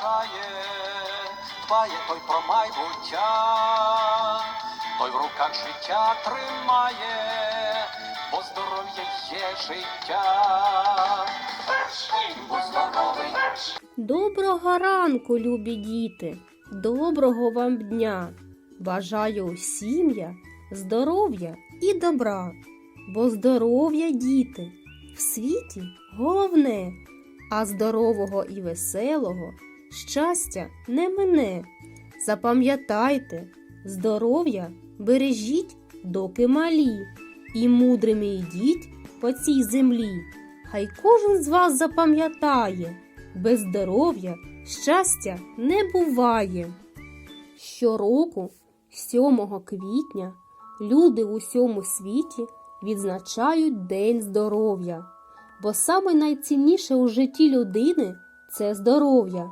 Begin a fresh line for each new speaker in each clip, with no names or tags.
бажає, дбає той про майбуття, той в руках життя тримає, бо здоров'я є життя. Бо здоровий.
Доброго ранку, любі діти! Доброго вам дня! Бажаю усім я здоров'я і добра, бо здоров'я, діти, в світі головне, а здорового і веселого щастя не мине. Запам'ятайте, здоров'я бережіть, доки малі, і мудрими йдіть по цій землі. Хай кожен з вас запам'ятає, без здоров'я щастя не буває. Щороку, 7 квітня, люди в усьому світі відзначають День здоров'я, бо найцінніше у житті людини це здоров'я.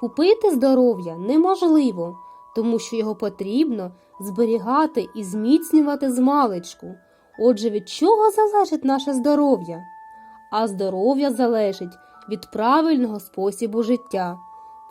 Купити здоров'я неможливо, тому що його потрібно зберігати і зміцнювати з маличку. Отже, від чого залежить наше здоров'я? А здоров'я залежить від правильного способу життя.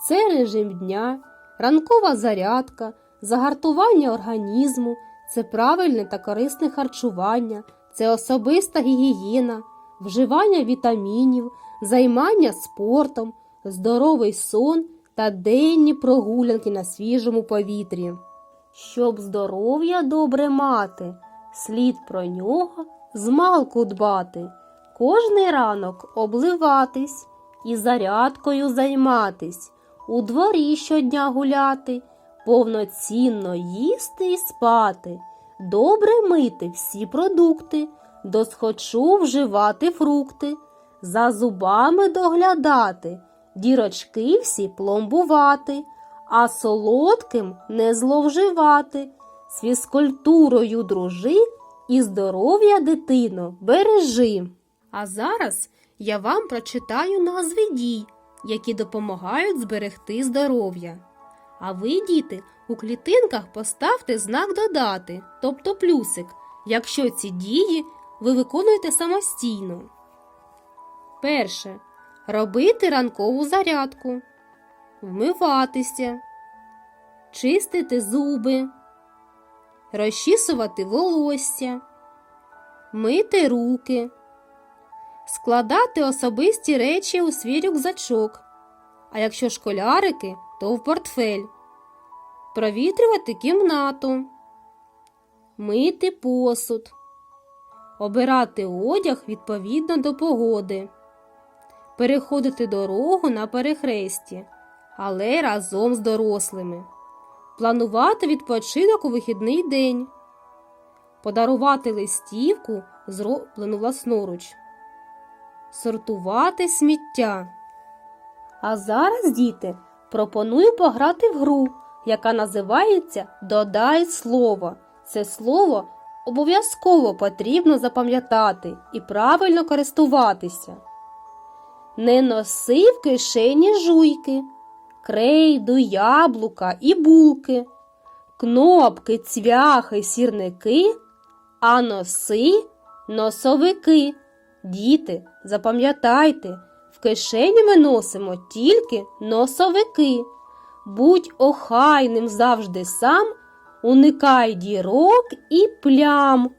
Це режим дня, ранкова зарядка, загартування організму, це правильне та корисне харчування, це особиста гігієна, вживання вітамінів, займання спортом, здоровий сон та денні прогулянки на свіжому повітрі. Щоб здоров'я добре мати, слід про нього змалку дбати, кожний ранок обливатись і зарядкою займатись, у дворі щодня гуляти, повноцінно їсти і спати, добре мити всі продукти, досхочу вживати фрукти, за зубами доглядати, дірочки всі пломбувати, а солодким не зловживати, з фізкультурою дружи і здоров'я дитино бережи. А зараз я вам прочитаю назви дій, які допомагають зберегти здоров'я. А ви, діти, у клітинках поставте знак додати, тобто плюсик, якщо ці дії ви виконуєте самостійно. Перше. Робити ранкову зарядку, вмиватися, чистити зуби, розчісувати волосся, мити руки, складати особисті речі у свій рюкзачок, а якщо школярики, то в портфель, провітрювати кімнату, мити посуд, обирати одяг відповідно до погоди, переходити дорогу на перехресті, але разом з дорослими, планувати відпочинок у вихідний день, подарувати листівку, зроблену власноруч, сортувати сміття. А зараз, діти, пропоную пограти в гру, яка називається Додай слово. Це слово обов'язково потрібно запам'ятати і правильно користуватися. Не носи в кишені жуйки, крейду, яблука і булки, кнопки, цвяхи, сірники, а носи носовики. Діти, запам'ятайте, в кишені ми носимо тільки носовики. Будь охайним завжди сам, уникай дірок і плям.